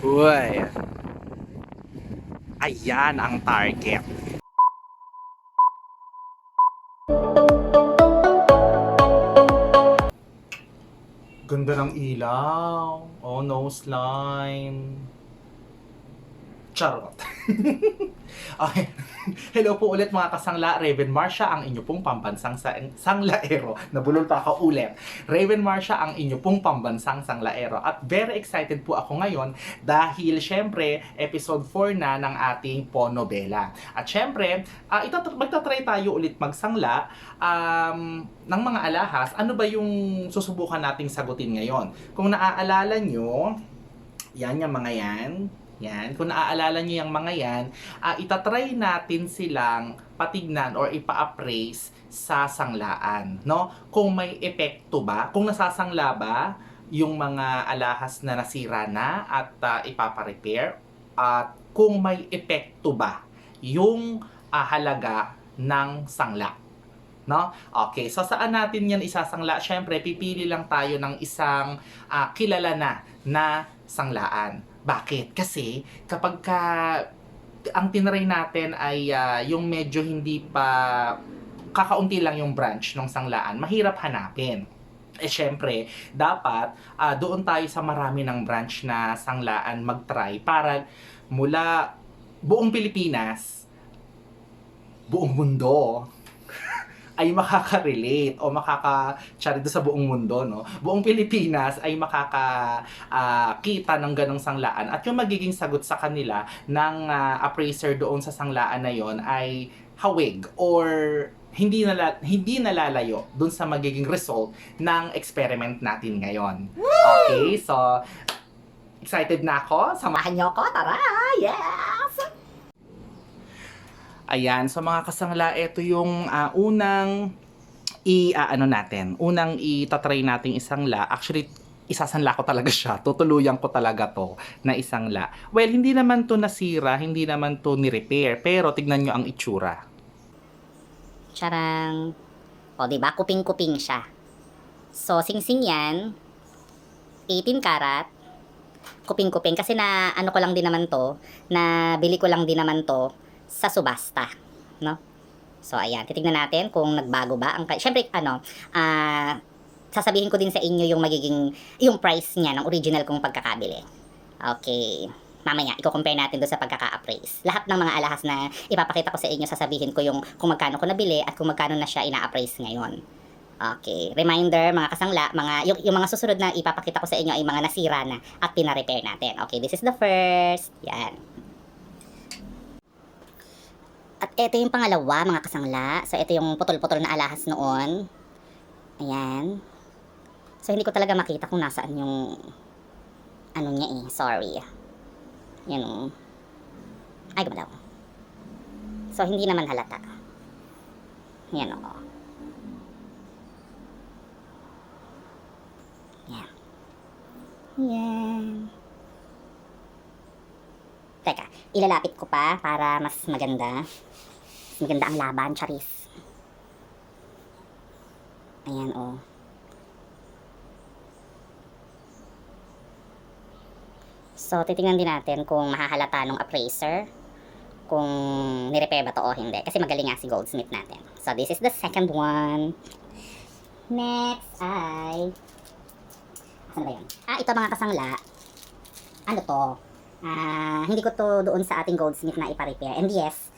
Uy. Ayan ang target. Ganda ng ilaw. Oh, nose line. Charot. okay. Hello po ulit mga kasangla. Raven Marsha ang inyo pong pambansang sang sanglaero. Nabulol pa ako ulit. Raven Marsha ang inyo pong pambansang sanglaero. At very excited po ako ngayon dahil syempre episode 4 na ng ating Ponobela. At syempre, uh, itat- magtatry tayo ulit magsangla um, ng mga alahas. Ano ba yung susubukan nating sagutin ngayon? Kung naaalala nyo, yan yung mga yan. Yan. Kung naaalala nyo yung mga yan, uh, itatry natin silang patignan or ipa-appraise sa sanglaan. No? Kung may epekto ba, kung nasasangla ba yung mga alahas na nasira na at uh, ipapa-repair at kung may epekto ba yung uh, halaga ng sangla. No? Okay, so saan natin yan isasangla? Siyempre, pipili lang tayo ng isang uh, kilala na na sanglaan. Bakit? Kasi kapag ka ang tinry natin ay uh, yung medyo hindi pa kakaunti lang yung branch ng sanglaan, mahirap hanapin. Eh syempre, dapat uh, doon tayo sa marami ng branch na sanglaan mag-try para mula buong Pilipinas, buong mundo, ay makaka-relate o makaka-chari sa buong mundo, no? Buong Pilipinas ay makaka-kita ng ganong sanglaan at yung magiging sagot sa kanila ng uh, appraiser doon sa sanglaan na yon ay hawig or hindi nala, hindi nalalayo dun sa magiging result ng experiment natin ngayon. Okay, so excited na ako. Samahan niyo ako. Tara! Yes! Ayan, so mga kasangla, ito yung ah, unang i ah, ano natin, unang itatry nating isang la. Actually, isasanla ko talaga siya. Tutuluyan ko talaga to na isang la. Well, hindi naman to nasira, hindi naman to ni-repair, pero tignan nyo ang itsura. Charang, o di ba kuping-kuping siya. So, sing-sing yan, 18 karat, kuping-kuping. Kasi na, ano ko lang din naman to, na bili ko lang din naman to sa subasta, no? So, ayan, titignan natin kung nagbago ba. Ang, syempre, ano, ah, sasabihin ko din sa inyo yung magiging, yung price niya ng original kong pagkakabili. Okay. Mamaya, i-compare natin doon sa pagkaka-appraise. Lahat ng mga alahas na ipapakita ko sa inyo, sasabihin ko yung kung magkano ko nabili at kung magkano na siya ina-appraise ngayon. Okay. Reminder, mga kasangla, mga, yung, yung mga susunod na ipapakita ko sa inyo ay mga nasira na at pina-repair natin. Okay, this is the first. Yan. At ito yung pangalawa, mga kasangla. So, ito yung putol-putol na alahas noon. Ayan. So, hindi ko talaga makita kung nasaan yung ano niya eh. Sorry. Yan o. Ay, gumalaw. So, hindi naman halata. Yan o. Yan. Yan. Teka, ilalapit ko pa para mas maganda. Mas maganda ang laban, Charis. Ayan, oh. So, titingnan din natin kung mahahalata ng appraiser kung nirepair ba to o hindi. Kasi magaling nga si Goldsmith natin. So, this is the second one. Next ay... Saan ba yun? Ah, ito mga kasangla. Ano to? Ah, hindi ko to doon sa ating Goldsmith na ipa-repair. And yes,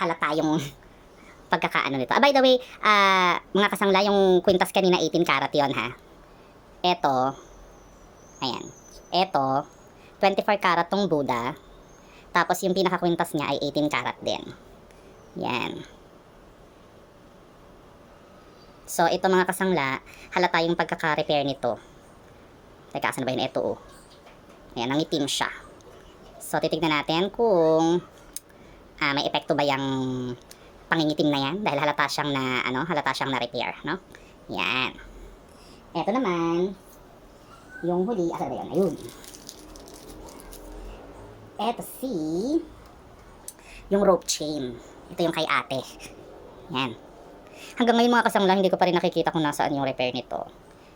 halata yung pagkakaano nito. Ah, by the way, ah, mga kasangla, yung kwintas kanina 18 karat yon ha. Ito, ayan. Ito, 24 karat tong Buddha. Tapos yung pinaka-kwintas niya ay 18 karat din. Yan. So, ito mga kasangla, halata yung pagkaka-repair nito. Teka, asan ba yun? Ito, oh. Ayan, nangitim siya. So, titignan natin kung ah, may epekto ba yung pangingitim na yan dahil halata siyang na ano, halata siyang na repair, no? Yan. Ito naman yung huli, asa ba yun? Ayun. Ito si yung rope chain. Ito yung kay ate. Yan. Hanggang ngayon mga kasangla, hindi ko pa rin nakikita kung nasaan yung repair nito.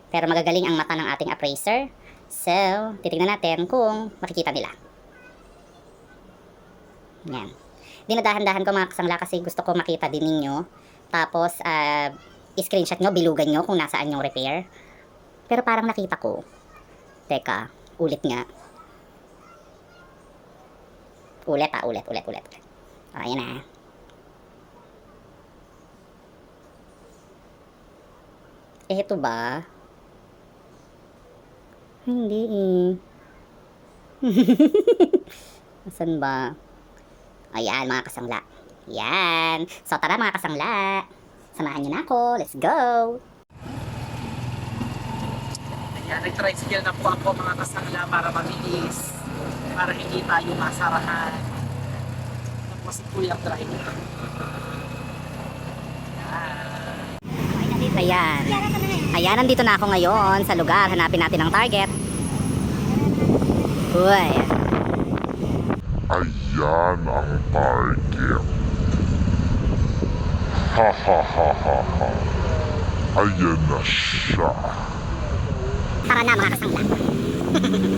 Pero magagaling ang mata ng ating appraiser. So, titignan natin kung makikita nila. Yan. Dinadahan-dahan ko mga kasangla kasi gusto ko makita din ninyo. Tapos, ah, screenshot nyo, bilugan nyo kung nasaan yung repair. Pero parang nakita ko. Teka, ulit nga. Ulit ah, ulit, ulit, ulit. O, ayan na. Eh, ito ba? Hindi eh. Asan ba? Ayan, mga kasangla. Yan. So, tara mga kasangla. Samahan niyo na ako. Let's go! Ayan, nag-tricycle na po ako mga kasangla para mabilis. Para hindi tayo masarahan. Tapos si Kuya driver. Ayan. Ayan. Ayan, nandito na ako ngayon sa lugar. Hanapin natin ang target. Uy. Ayan ang target. Ha ha ha ha ha. Ayan na siya. Tara na mga kasangla.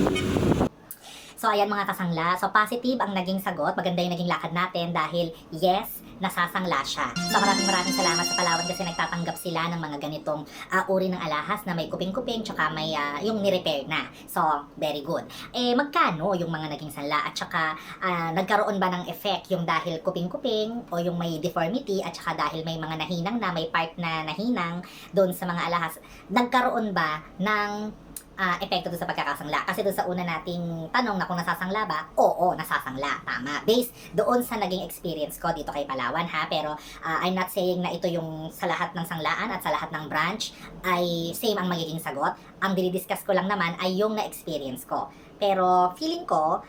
so ayan mga kasangla, so positive ang naging sagot, maganda yung naging lakad natin dahil yes, nasasangla siya. So maraming maraming salamat sa Palawan kasi nagtatanggap sila ng mga ganitong ah, uri ng alahas na may kuping-kuping tsaka may ah, yung ni-repair na. So very good. Eh magkano yung mga naging sanla at tsaka ah, nagkaroon ba ng effect yung dahil kuping-kuping o yung may deformity at tsaka dahil may mga nahinang na, may part na nahinang doon sa mga alahas, nagkaroon ba ng ah, epekto doon sa pagkakasangla. Kasi doon sa una nating tanong na kung nasasangla ba, oo, nasasangla. Tama. Based doon sa naging experience ko dito kay Palawan ha. Pero ah, I'm not saying na ito yung sa lahat ng sanglaan at sa lahat ng branch ay same ang magiging sagot. Ang dinidiscuss ko lang naman ay yung na-experience ko. Pero feeling ko,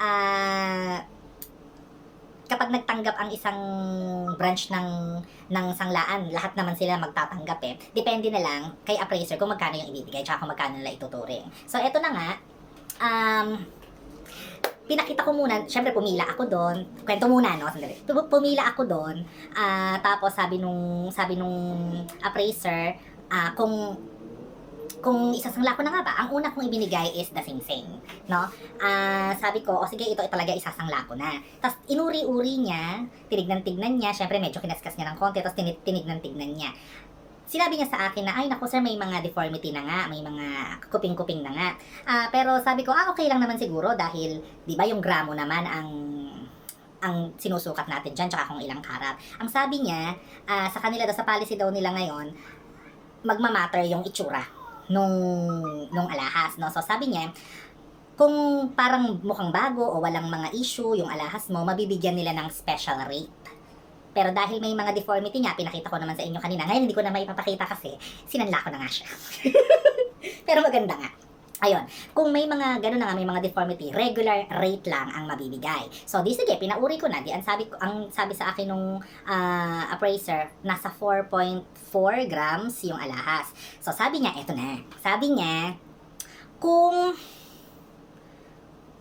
ah, kapag nagtanggap ang isang branch ng ng sanglaan, lahat naman sila magtatanggap eh. Depende na lang kay appraiser kung magkano yung ibibigay tsaka kung magkano nila ituturing. So, eto na nga, um, pinakita ko muna, syempre pumila ako doon. Kwento muna, no? Sandali. Pu- Pumila ako doon. ah tapos sabi nung, sabi nung appraiser, ah kung kung isasangla ko na nga ba, ang una kong ibinigay is the sing-sing, no? Ah, sabi ko, o sige, ito talaga isasangla ko na. Tapos inuri-uri niya, tinignan-tignan niya, syempre medyo kinaskas niya ng konti, tapos tinignan-tignan niya. Sinabi niya sa akin na, ay naku sir, may mga deformity na nga, may mga kuping-kuping na nga. Ah, pero sabi ko, ah okay lang naman siguro dahil, di ba yung gramo naman ang ang sinusukat natin dyan, tsaka kung ilang karat. Ang sabi niya, ah, sa kanila daw, sa policy daw nila ngayon, magmamatter yung itsura nung nung alahas no? So sabi niya kung parang mukhang bago o walang mga issue yung alahas mo mabibigyan nila ng special rate. Pero dahil may mga deformity nga pinakita ko naman sa inyo kanina ngayon hindi ko na maipapakita kasi sinanla ko na nga siya. Pero maganda nga Ayun, kung may mga gano'n na nga, may mga deformity, regular rate lang ang mabibigay. So, di sige, pinauri ko na. Di, ang sabi, ko, ang sabi sa akin nung ah, appraiser, nasa 4.4 grams yung alahas. So, sabi niya, eto na. Sabi niya, kung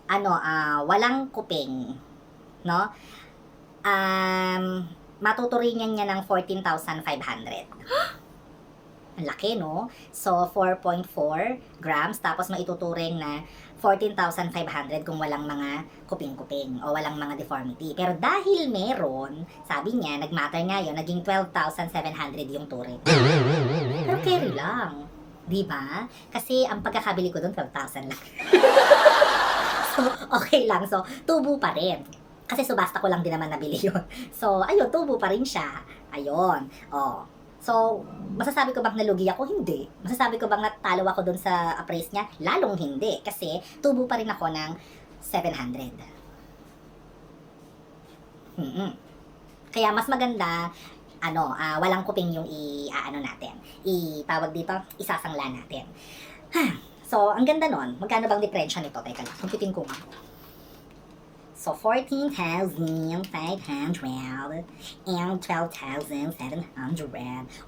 ano, ah, walang kuping, no? Um, matuturingan niya ng 14,500. Ang laki, no? So, 4.4 grams, tapos maituturing na 14,500 kung walang mga kuping-kuping o walang mga deformity. Pero dahil meron, sabi niya, nagmatter nga yun, naging 12,700 yung turing. Pero carry lang. Di ba? Kasi ang pagkakabili ko doon, 12,000 lang. so, okay lang. So, tubo pa rin. Kasi subasta ko lang din naman nabili yun. So, ayun, tubo pa rin siya. Ayun. Oh. So, masasabi ko bang nalugi ako? Hindi. Masasabi ko bang natalo ako doon sa appraise niya? Lalong hindi. Kasi, tubo pa rin ako ng 700. mm Kaya mas maganda, ano, ah, walang kuping yung i-ano natin. I-tawag dito, isasangla natin. So, ang ganda nun. Magkano bang diferensya nito? Teka lang, kumpitin ko nga. So, 14,500 and 12,700.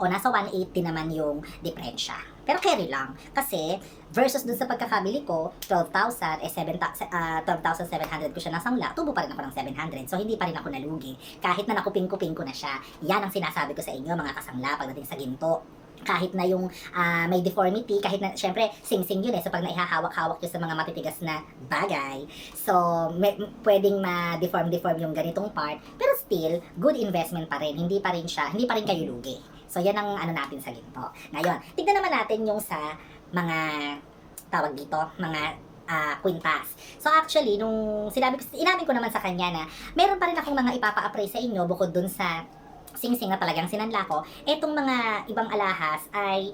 O, nasa 180 naman yung diferensya. Pero carry lang. Kasi, versus dun sa pagkakabili ko, 12,000, eh 7, ah, 12,700 ko siya nasangla, tubo pa rin ako ng 700. So, hindi pa rin ako nalugi. Kahit na nakuping-kuping ko na siya. Yan ang sinasabi ko sa inyo, mga kasangla, pagdating sa ginto. Kahit na yung ah, may deformity, kahit na, syempre, sing-sing yun eh. So, pag naihahawak-hawak yun sa mga matitigas na bagay, so, may, pwedeng ma-deform-deform yung ganitong part, pero still, good investment pa rin. Hindi pa rin siya, hindi pa rin kayo lugi. So, yan ang ano natin sa ginto. Ngayon, tignan naman natin yung sa mga, tawag dito, mga ah, kwintas. So actually, nung sinabi ko, inamin ko naman sa kanya na meron pa rin akong mga ipapa-appraise sa inyo bukod dun sa sing-sing na talagang sinanla ko, etong mga ibang alahas ay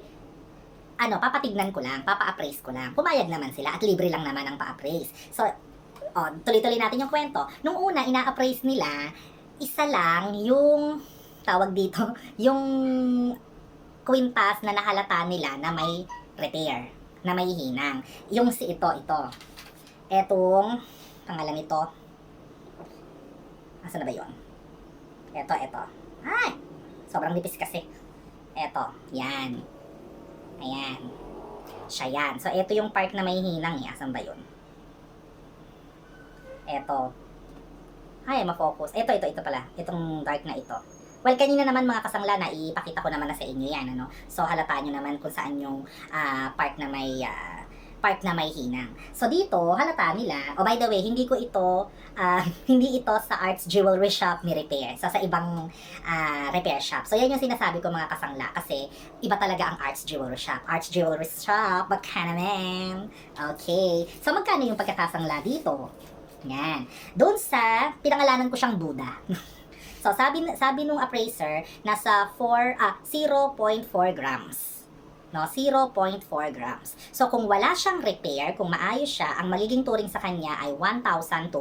ano, papatignan ko lang, papa-appraise ko lang. Pumayag naman sila at libre lang naman ang pa-appraise. So, oh, tuloy-tuloy natin yung kwento. Nung una, ina-appraise nila, isa lang yung, tawag dito, yung kwintas na nahalata nila na may repair, na may hinang. Yung si ito, ito. Etong, pangalan nito, Asan na ba yun? Eto, eto. Ay! Sobrang nipis kasi. Eto, yan. Ayan. Siya yan. So, ito yung part na may hinang eh. Asan ba yun? Eto. Ay, ma-focus. Ito, ito, ito pala. Itong dark na ito. Well, kanina naman mga kasangla na ipakita ko naman na sa inyo yan, ano. So, halata nyo naman kung saan yung ah, part na may ah, part na may hinang. So, dito, halata nila. Oh, by the way, hindi ko ito ah, hindi ito sa Arts Jewelry Shop ni repair. So, sa ibang ah, repair shop. So, yan yung sinasabi ko mga kasangla kasi iba talaga ang Arts Jewelry Shop. Arts Jewelry Shop, magkano man? Okay. So, magkano yung pagkakasangla dito? Yan. Doon sa, pinangalanan ko siyang Buddha. so, sabi, sabi nung appraiser, nasa 4, ah, 0.4 grams. No, 0.4 grams. So, kung wala siyang repair, kung maayos siya, ang magiging turing sa kanya ay 1,200.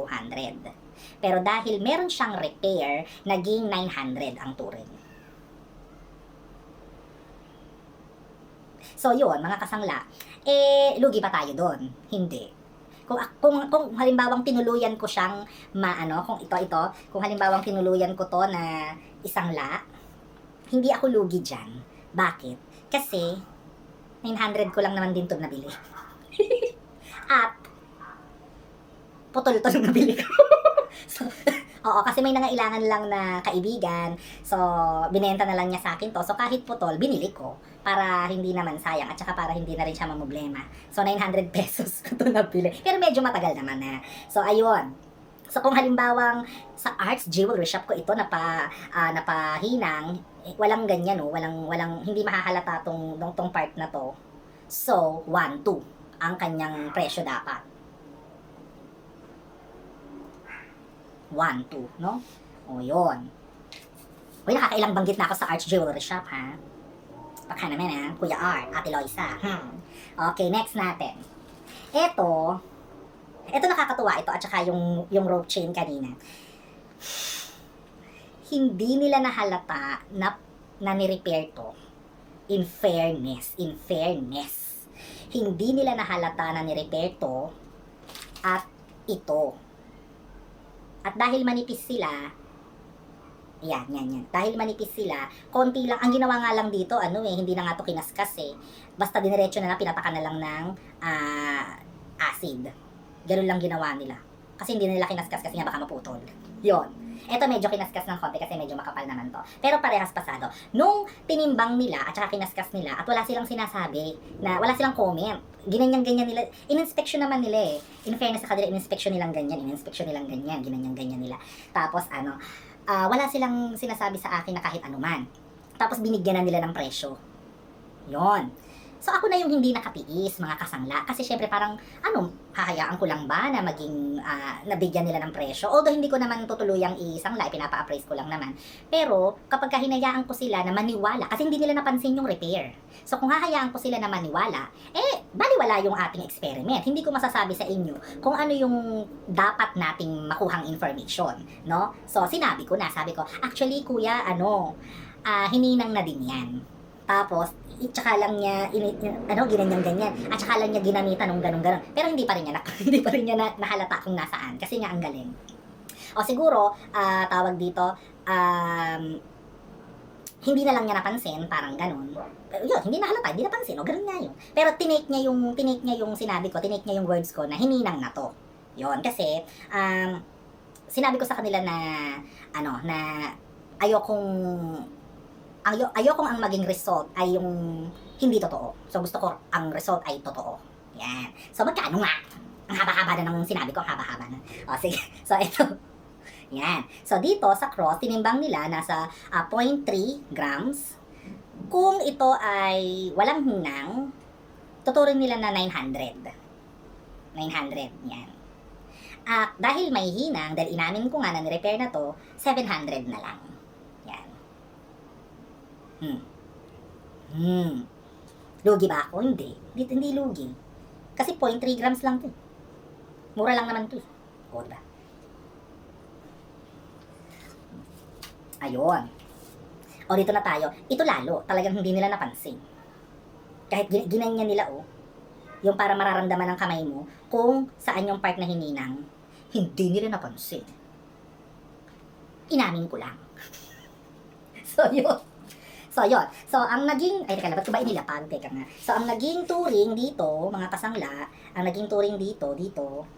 Pero dahil meron siyang repair, naging 900 ang turing. So, yun, mga kasangla. Eh, lugi ba tayo doon? Hindi. Kung, kung, kung halimbawang tinuluyan ko siyang maano, kung ito, ito, kung halimbawang tinuluyan ko to na isang la, hindi ako lugi dyan. Bakit? Kasi, 900 ko lang naman din to nabili. At, putol to nung nabili ko. so, oo, kasi may nangailangan lang na kaibigan. So, binenta na lang niya sa akin to. So, kahit putol, binili ko. Para hindi naman sayang. At saka para hindi na rin siya mamblema. So, 900 pesos ko to nabili. Pero medyo matagal naman na. So, ayun. So, kung halimbawang sa Arts Jewelry Shop ko ito napa, ah, napahinang, walang ganyan, no? walang, walang, hindi mahahalata tong, tong, tong part na to. So, 1, 2 ang kanyang presyo dapat. 1, 2, no? O, yun. Uy, nakakailang banggit na ako sa Arts Jewelry Shop, ha? Baka naman, ha? Kuya R, Ate Loisa. Hmm. Okay, next natin. Ito, ito nakakatuwa ito at saka yung, yung rope chain kanina. Hindi nila nahalata na, na ni-repair to. In fairness, in fairness. Hindi nila nahalata na ni-repair to at ito. At dahil manipis sila, yan, yan, yan. Dahil manipis sila, konti lang, ang ginawa nga lang dito, ano eh, hindi na nga to kinaskas eh. Basta diniretso na lang, pinatakan na lang ng ah, acid. Ganun lang ginawa nila. Kasi hindi nila kinaskas kasi nga baka maputol. Yon. Ito medyo kinaskas ng konti kasi medyo makapal naman to. Pero parehas pasado. Nung tinimbang nila at saka kinaskas nila at wala silang sinasabi na wala silang comment. Ginanyang-ganyan nila. In-inspection naman nila eh. In fairness sa kanila, in-inspection nilang ganyan. In-inspection nilang ganyan. Ginanyang-ganyan nila. Tapos ano, ah, wala silang sinasabi sa akin na kahit anuman. Tapos binigyan na nila ng presyo. Yon. So ako na yung hindi nakatiis, mga kasangla. Kasi syempre parang, ano, hahayaan ko lang ba na maging, ah, nabigyan nila ng presyo? Although hindi ko naman tutuluyang isangla, pinapa-appraise ko lang naman. Pero kapag ka hinayaan ko sila na maniwala, kasi hindi nila napansin yung repair. So kung hahayaan ko sila na maniwala, eh, baliwala yung ating experiment. Hindi ko masasabi sa inyo kung ano yung dapat nating makuhang information, no? So sinabi ko na, sabi ko, actually kuya, ano, ah, hininang na din yan. Tapos, tsaka lang niya, ini, ano, ginanyang ganyan. At tsaka lang niya ginamitan ng ganun ganun. Pero hindi pa rin niya, na, hindi pa rin niya na, nahalata kung nasaan. Kasi nga ang galing. O siguro, ah, tawag dito, um, hindi na lang niya napansin, parang ganun. Pero yun, hindi nahalata, hindi napansin, o ganun nga yun. Pero tinake niya yung, tinake niya yung sinabi ko, tinake niya yung words ko na hininang na to. Yun, kasi, um, sinabi ko sa kanila na, ano, na ayokong ayo ayokong ang maging result ay yung hindi totoo. So gusto ko ang result ay totoo. Yan. So magkano nga? Ang haba-haba na ng sinabi ko, haba-haba na. O sige. So ito. Yan. So dito sa cross, tinimbang nila nasa ah, 0.3 grams. Kung ito ay walang hinang, tuturin nila na 900. 900. Yan. At dahil may hinang, dahil inamin ko nga na ni-repair na to, 700 na lang. Hmm. Hmm. Lugi ba ako? Hindi. Hindi, hindi lugi. Kasi 0.3 grams lang to. Mura lang naman to. eh. O, diba? Ayun. O, dito na tayo. Ito lalo. Talagang hindi nila napansin. Kahit gin- nila, oh. Yung para mararamdaman ng kamay mo kung saan yung part na hininang, hindi nila napansin. Inamin ko lang. so, yun. So, yun. So, ang naging, ay, teka ba't ko ba inilapag? Teka nga. So, ang naging touring dito, mga kasangla, ang naging touring dito, dito,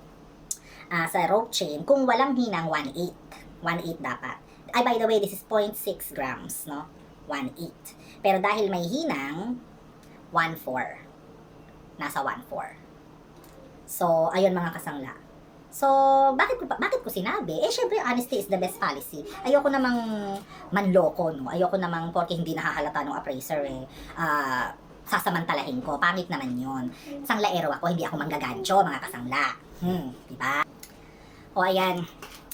ah, sa rope chain, kung walang hinang, 1.8. 1.8 dapat. Ay, by the way, this is 0.6 grams, no? 1.8. Pero dahil may hinang, 1.4. Nasa 1.4. So, ayun mga kasangla. So, bakit ko, bakit ko sinabi? Eh, syempre, honesty is the best policy. Ayoko namang manloko, no? Ayoko namang porque hindi nakahalata ng appraiser, eh. Ah, sasamantalahin ko. Pangit naman yon. Sanglaero ako, hindi ako manggagancho, mga kasangla. Hmm, di ba? O, ayan.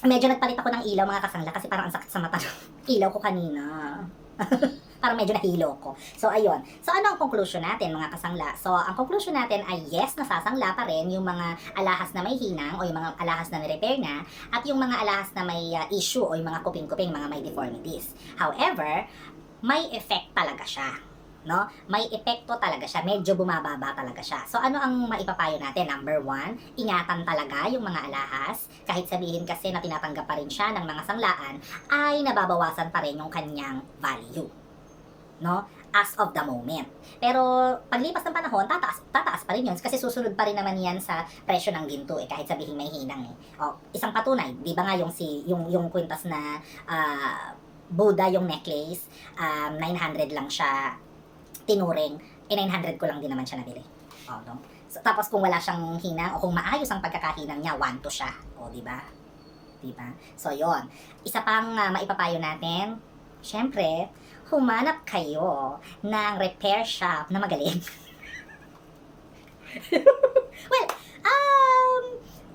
Medyo nagpalit ako ng ilaw, mga kasangla, kasi parang ang sakit sa mata ng ilaw ko kanina. parang medyo nahilo ko. So, ayun. So, ano ang conclusion natin, mga kasangla? So, ang conclusion natin ay yes, nasasangla pa rin yung mga alahas na may hinang o yung mga alahas na ni-repair na at yung mga alahas na may uh, issue o yung mga kuping-kuping, mga may deformities. However, may effect talaga siya. No? May epekto talaga siya. Medyo bumababa talaga siya. So, ano ang maipapayo natin? Number one, ingatan talaga yung mga alahas. Kahit sabihin kasi na tinatanggap pa rin siya ng mga sanglaan, ay nababawasan pa rin yung kanyang value no? As of the moment. Pero paglipas ng panahon, tataas, tataas pa rin yun kasi susunod pa rin naman yan sa presyo ng ginto eh, kahit sabihin may hinang eh. O, isang patunay, di ba nga yung, si, yung, yung kwintas na ah, Buddha yung necklace, um, 900 lang siya tinuring, eh 900 ko lang din naman siya nabili. O, no? So, tapos kung wala siyang hinang o kung maayos ang pagkakahinang niya, 1 to siya. O, di ba? Di ba? So, yon Isa pang ah, maipapayo natin, syempre, humanap kayo ng repair shop na magaling. well, um,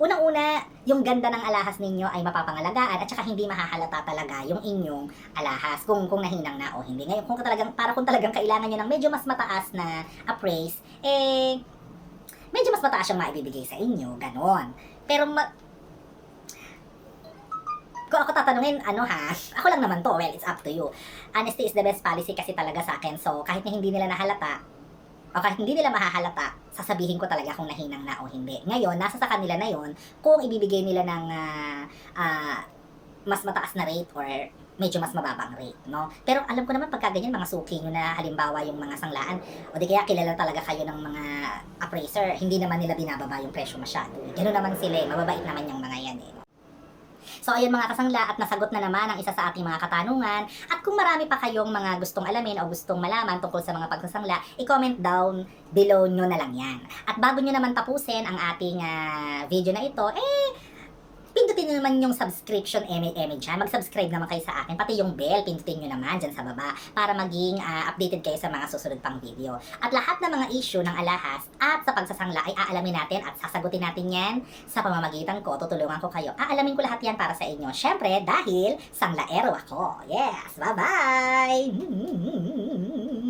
unang-una, yung ganda ng alahas ninyo ay mapapangalagaan at saka hindi mahahalata talaga yung inyong alahas kung kung nahinang na o hindi. Ngayon, kung talagang, para kung talagang kailangan nyo ng medyo mas mataas na appraise, eh, medyo mas mataas yung maibibigay sa inyo, ganon. Pero ma- kung ako tatanungin, ano ha, ako lang naman to, well, it's up to you. Honesty is the best policy kasi talaga sa akin. So, kahit na hindi nila nahalata, o kahit hindi nila mahahalata, sasabihin ko talaga kung nahinang na o hindi. Ngayon, nasa sa kanila na yon kung ibibigay nila ng ah, ah, mas mataas na rate or medyo mas mababang rate, no? Pero alam ko naman pagka ganyan, mga suki nyo na halimbawa yung mga sanglaan, o di kaya kilala talaga kayo ng mga appraiser, hindi naman nila binababa yung presyo masyado. Ganoon naman sila, eh, mababait naman yung mga yan eh. So ayun mga kasangla at nasagot na naman ang isa sa ating mga katanungan. At kung marami pa kayong mga gustong alamin o gustong malaman tungkol sa mga pagsasangla, i-comment down below nyo na lang yan. At bago nyo naman tapusin ang ating ah, video na ito, eh, pindutin nyo naman yung subscription eme-eme dyan. Mag-subscribe naman kayo sa akin. Pati yung bell, pindutin nyo naman dyan sa baba para maging ah, updated kayo sa mga susunod pang video. At lahat ng mga issue ng alahas at sa pagsasangla ay aalamin natin at sasagutin natin yan sa pamamagitan ko. Tutulungan ko kayo. Aalamin ko lahat yan para sa inyo. Syempre, dahil sanglaero ako. Yes! Bye-bye!